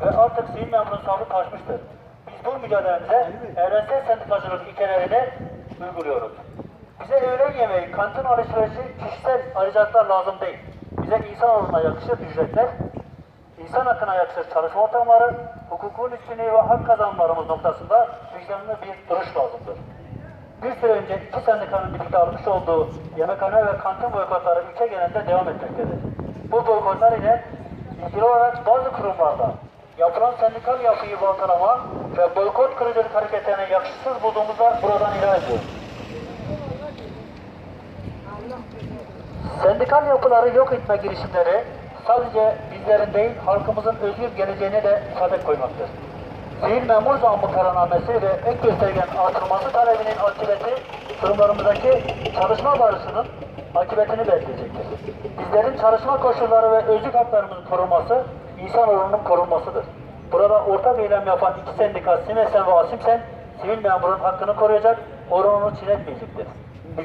ve artık sivil memurun sabrı taşmıştır. Biz bu mücadelemize evrensel sendikacılık ilkelerini uyguluyoruz. Bize öğlen yemeği, kantin alışverişi, kişisel ayrıcalıklar lazım değil. Bize insanoğluna yakışır ücretler, insan hakkına yakışır çalışma ortamları, hukukun üstünlüğü ve hak kazanımlarımız noktasında vicdanlı bir duruş lazımdır. Bir süre önce iki sendikanın birlikte almış olduğu yemekhane ve kantin boykotları ülke genelinde devam etmektedir. Bu boykotlar ile ilgili olarak bazı kurumlarda yapılan sendikal yapıyı baltalama ve boykot kırıcılık hareketlerine yakışsız bulduğumuzda buradan ilan. Sendikal yapıları yok etme girişimleri sadece bizlerin değil halkımızın özgür geleceğine de ifade koymaktır. Sivil memur zammı kararnamesi ve ek göstergen artırılması talebinin akıbeti kurumlarımızdaki çalışma barışının akıbetini belirleyecektir. Bizlerin çalışma koşulları ve özlük haklarımızın korunması, insanoğlunun korunmasıdır. Burada ortak eylem yapan iki sendika Simesen ve Asimsen, sivil memurun hakkını koruyacak, oranını çiğnetmeyecektir.